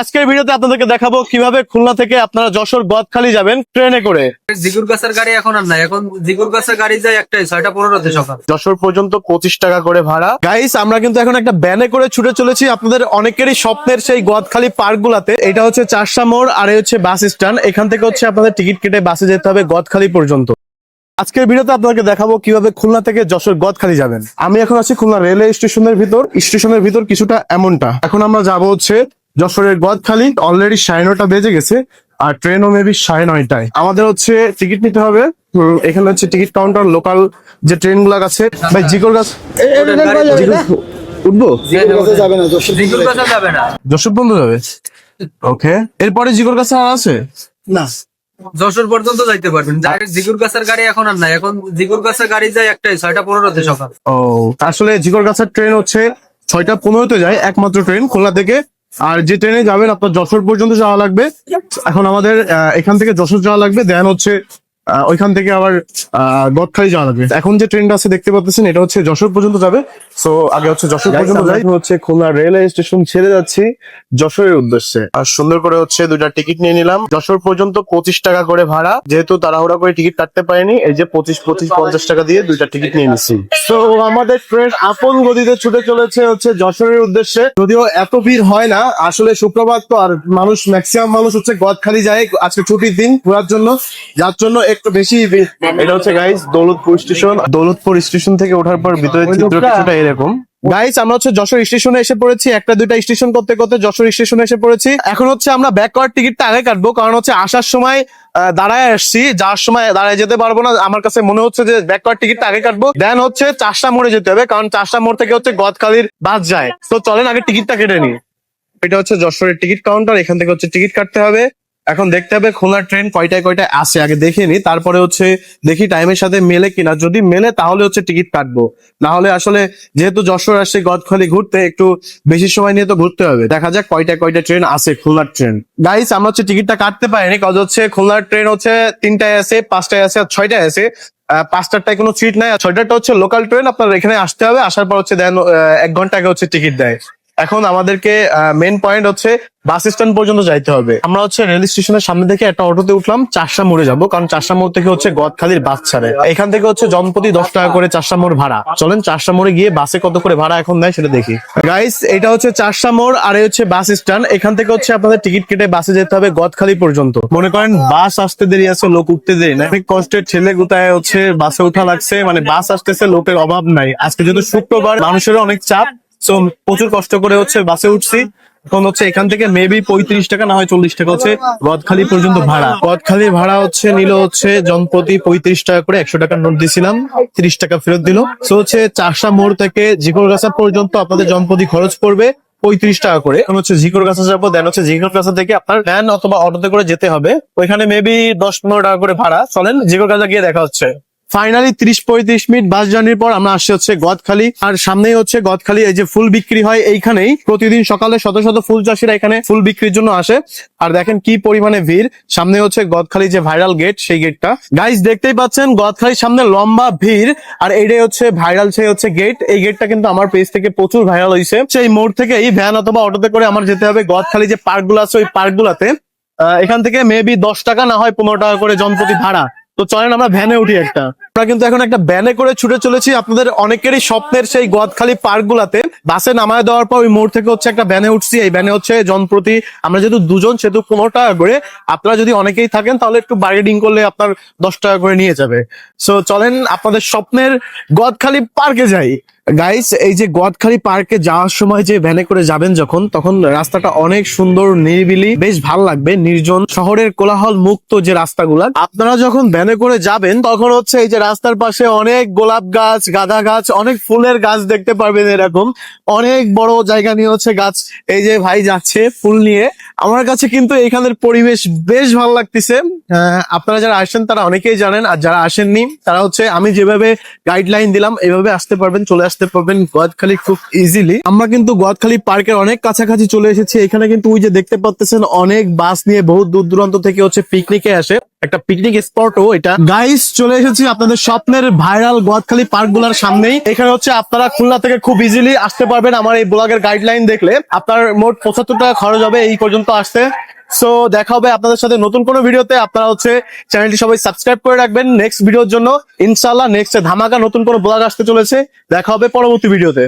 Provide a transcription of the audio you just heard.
আজকের ভিডিওতে আপনাদেরকে দেখাবো কীভাবে খুলনা থেকে আপনারা যশোর গদখালি যাবেন ট্রেনে করে। জিগুর গাছের গাড়ি এখন আর নাই। এখন জিগুর গাছের গাড়ি যায় একটাই ছয়টা পনেরোতে সকাল। যশোর পর্যন্ত পঁচিশ টাকা করে ভাড়া। গাইস আমরা কিন্তু এখন একটা ব্যানে করে ছুটে চলেছি আপনাদের অনেকেরই স্বপ্নের সেই গদখালি পার্ক গুলাতে এটা হচ্ছে চারশা মোড় আর এই হচ্ছে বাস স্ট্যান্ড। এখান থেকে হচ্ছে আপনাদের টিকিট কেটে বাসে যেতে হবে গদখালি পর্যন্ত। আজকের ভিডিওতে আপনাদেরকে দেখাবো কীভাবে খুলনা থেকে যশোর গদখালি যাবেন। আমি এখন আছি খুলনা রেলওয়ে স্টেশনের ভিতর। স্টেশনের ভিতর কিছুটা এমনটা। এখন আমরা যাব হচ্ছে যশোরের গদখালি অলরেডি সাড়ে নটা বেজে গেছে আর ট্রেনও মেবি সাড়ে নয়টায় আমাদের হচ্ছে টিকিট নিতে হবে এখানে হচ্ছে টিকিট কাউন্টার লোকাল যে ট্রেনগুলা আছে ভাই জিকর গাছ উঠবো যশোর বন্ধু যাবে ওকে এরপরে জিকর কাছে আর আছে না যশোর পর্যন্ত যাইতে পারবেন জিগুর গাছের গাড়ি এখন আর নাই এখন জিগুর গাছের গাড়ি যায় একটাই ছয়টা পনেরোতে সকাল ও আসলে জিকর গাছের ট্রেন হচ্ছে ছয়টা পনেরোতে যায় একমাত্র ট্রেন খুলনা থেকে আর যে ট্রেনে যাবেন আপনার যশোর পর্যন্ত যাওয়া লাগবে। এখন আমাদের আহ, এখান থেকে যশোর যাওয়া লাগবে। দেন হচ্ছে ওইখান থেকে আবার গদখালি যাওয়া লাগবে। এখন যে ট্রেনটা আছে দেখতে পাচ্ছেন এটা হচ্ছে যশোর পর্যন্ত যাবে। সো আগে হচ্ছে যশোর পর্যন্ত যাই। হচ্ছে খুলনা রেলওয়ে স্টেশন ছেড়ে যাচ্ছি যশোরের উদ্দেশ্যে। আর সুন্দর করে হচ্ছে দুইটা টিকিট নিয়ে নিলাম। যশোর পর্যন্ত পঁচিশ টাকা করে ভাড়া। যেহেতু তাড়াহুড়া করে টিকিট কাটতে পারেনি এই যে পঁচিশ পঁচিশ পঞ্চাশ টাকা দিয়ে দুইটা টিকিট নিয়ে নিছি। তো আমাদের ট্রেন আপন গতিতে ছুটে চলেছে হচ্ছে যশোরের উদ্দেশ্যে। যদিও এত ভিড় হয় না আসলে শুক্রবার তো আর মানুষ ম্যাক্সিমাম মানুষ হচ্ছে গদখালি যায়। আজকে ছুটির দিন ঘোরার জন্য। যার জন্য একটু বেশি এটা হচ্ছে guys Daulatpur station Daulatpur station থেকে ওঠার পর ভিতরে চিত্র কিছুটা এরকম। গাইস আমরা হচ্ছে যশোর স্টেশনে এসে পড়েছি একটা দুইটা স্টেশন করতে করতে যশোর স্টেশনে এসে পড়েছি। এখন হচ্ছে আমরা ব্যাকওয়ার্ড টিকিটটা আগে কাটবো কারণ হচ্ছে আসার সময় আহ, দাঁড়ায় আসছি যাওয়ার সময় দাঁড়ায় যেতে পারব না। আমার কাছে মনে হচ্ছে যে ব্যাকওয়ার্ড টিকিটটা আগে কাটবো। দেন হচ্ছে চারটা মোড়ে যেতে হবে কারণ চারটা মোড় থেকে হচ্ছে গদখালির বাস যায়। তো চলেন আগে টিকিটটা কেটে নিই। এটা হচ্ছে যশোরের টিকিট কাউন্টার এখান থেকে হচ্ছে টিকিট কাটতে হবে। এখন দেখতে হবে খুলনা ট্রেন কয়টায় কয়টায় আসে আগে দেখে নি। তারপরে হচ্ছে দেখি টাইমের সাথে মেলে কিনা। যদি মেলে, তাহলে হচ্ছে টিকিট কাটবো। না হলে আসলে যেহেতু যশোর আসছে, গদখালি ঘুরতে একটু বেশি সময় নিয়ে তো ঘুরতে হবে। দেখা যাক কয়টা কয়টা ট্রেন আছে খুলনার ট্রেন গাইস আমরা হচ্ছে টিকিটটা কাটতে পারিনি কাজ হচ্ছে খুলনার ট্রেন হচ্ছে তিনটায় আছে, পাঁচটায় আছে আর ছয়টায় আছে। পাঁচটারটায় কোনো সিট নাই। আর ছয়টারটা হচ্ছে লোকাল ট্রেন আপনার এখানে আসতে হবে। আসার পর হচ্ছে দেন এক ঘণ্টা আগে হচ্ছে টিকিট দেয়। এখন আমাদেরকে মেন পয়েন্ট হচ্ছে বাস স্ট্যান্ড পর্যন্ত যাইতে হবে। আমরা হচ্ছে রেল স্টেশনের সামনে থেকে একটা অটোতে উঠলাম, চারশা মোড়ে যাব, কারণ চারশা মোড় থেকে হচ্ছে গদখালির বাস ছাড়ে। এখান থেকে হচ্ছে জনপ্রতি দশ টাকা করে চারশা মোড় ভাড়া। চলেন চারশা মোড়ে গিয়ে বাসে কত করে ভাড়া এখন দেয় সেটা দেখি। গাইস এটা হচ্ছে চারশা মোড় আর এই হচ্ছে বাস স্ট্যান্ড এখান থেকে হচ্ছে আপনাদের টিকিট কেটে বাসে যেতে হবে গদখালি পর্যন্ত। মনে করেন বাস আসতে দেরি আছে, লোক উঠতে দেরি না। অনেক কষ্টের ছেলে গুতায় হচ্ছে বাসে উঠা লাগছে মানে বাস আসতেছে, লোকের অভাব নাই। আজকে যেহেতু শুক্রবার মানুষের অনেক চাপ। সো প্রচুর কষ্ট করে হচ্ছে বাসে উঠছি। এখন হচ্ছে এখান থেকে মেবি পঁয়ত্রিশ টাকা, না হয় চল্লিশ টাকা হচ্ছে গদখালি পর্যন্ত ভাড়া। গদখালি ভাড়া হচ্ছে নিল হচ্ছে জনপ্রতি পঁয়ত্রিশ টাকা করে একশো টাকার নোট দিছিলাম, তিরিশ টাকা ফেরত দিল। সো হচ্ছে চারশা মোড় থেকে জিকরগাছা পর্যন্ত আপনাদের জনপ্রতি খরচ পড়বে পঁয়ত্রিশ টাকা করে। এখন হচ্ছে জিকর কাছা যাব দেন হচ্ছে জিকর কাছা থেকে আপনার ভ্যান অথবা অটোতে করে যেতে হবে। ওইখানে মেবি দশ পনেরো টাকা করে ভাড়া। চলেন জিকর কাছা গিয়ে দেখা হচ্ছে। ফাইনালি ত্রিশ পঁয়ত্রিশ মিনিট বাস জার্নির পর আমরা আসছি হচ্ছে গদখালি। আর সামনেই হচ্ছে গদখালি এই যে ফুল বিক্রি হয় এইখানেই। প্রতিদিন সকালে শত শত ফুল চাষিরা এখানে ফুল বিক্রির জন্য আসে। আর দেখেন কি পরিমাণে ভিড়। সামনে হচ্ছে গদখালি যে ভাইরাল গেট সেই গেটটা গাইস দেখতেই পাচ্ছেন গদখালির সামনে লম্বা ভিড়। আর এটাই হচ্ছে ভাইরাল সেই হচ্ছে গেট এই গেটটা কিন্তু আমার পেজ থেকে প্রচুর ভাইরাল হয়েছে সেই মোড় থেকে এই ভ্যান অথবা অটোতে করে আমার যেতে হবে গদখালি যে পার্কগুলো আছে ওই পার্ক গুলাতে। আহ, এখান থেকে মেবি দশ টাকা না হয় পনেরো টাকা করে জনপ্রতি ভাড়া। তো চলেন আমরা ভ্যানে উঠি একটা। আমরা কিন্তু এখন একটা ভ্যানে করে ছুটে চলেছি আপনাদের অনেকেরই স্বপ্নের সেই গদখালি পার্ক গুলাতে বাসে নামায় দেওয়ার পর ওই মোড় থেকে হচ্ছে একটা ভ্যানে উঠছি। এই ভ্যানে হচ্ছে জনপ্রতি, আমরা যেহেতু দুজন, সেহেতু পনেরো টাকা করে। আপনারা যদি অনেকেই থাকেন, তাহলে একটু বার্গেনিং করলে আপনার দশ টাকা করে নিয়ে যাবে। সো চলেন আপনাদের স্বপ্নের গদখালি পার্কে যাই। গাইস এই যে গদখালি পার্কে যাওয়ার সময় যে ভ্যানে করে যাবেন যখন তখন রাস্তাটা অনেক সুন্দর নিরিবিলি বেশ ভালো লাগবে নির্জন শহরের কোলাহল মুক্ত যে রাস্তাগুলা। আপনারা যখন ভ্যানে করে যাবেন তখন হচ্ছে এই যে রাস্তার পাশে অনেক গোলাপ গাছ গাঁদা গাছ অনেক ফুলের গাছ দেখতে পারবেন এরকম। অনেক বড় জায়গা নিয়ে হচ্ছে গাছ এই যে ভাই যাচ্ছে ফুল নিয়ে। আমার কাছে কিন্তু এখানের পরিবেশ বেশ ভালো লাগতেছে। আহ, আপনারা যারা আসেন তারা অনেকেই জানেন আর যারা আসেননি তারা হচ্ছে আমি যেভাবে গাইডলাইন দিলাম এইভাবে আসতে পারবেন চলে আসতে পারবেন গোয়াদখালি খুব ইজিলি আমরা কিন্তু গোয়াদখালি পার্কের অনেক কাছাকাছি চলে এসেছি। এখানে কিন্তু ওই যে দেখতে পাচ্ছেন অনেক বাস নিয়ে বহু দূর দূরান্ত থেকে হচ্ছে পিকনিকে আসে। একটা পিকনিক স্পটও এটা। গাইস চলে এসেছি আপনাদের স্বপ্নের ভাইরাল গোয়াতখালী পার্কগুলার সামনেই। এখানে হচ্ছে আপনারা খুলনা থেকে খুব ইজিলি আসতে পারবেন। আমার এই ব্লগের গাইডলাইন দেখলে আপনার মোট পঁচাত্তর টাকা খরচ হবে এই পর্যন্ত আসতে। সো দেখা হবে আপনাদের সাথে নতুন কোনো ভিডিওতে। আপনারা হচ্ছে চ্যানেলটি সবাই সাবস্ক্রাইব করে রাখবেন নেক্সট ভিডিওর জন্য। ইনশাল্লাহ নেক্সট ধামাকা নতুন কোনো ব্লগ আসতে চলেছে। দেখা হবে পরবর্তী ভিডিওতে।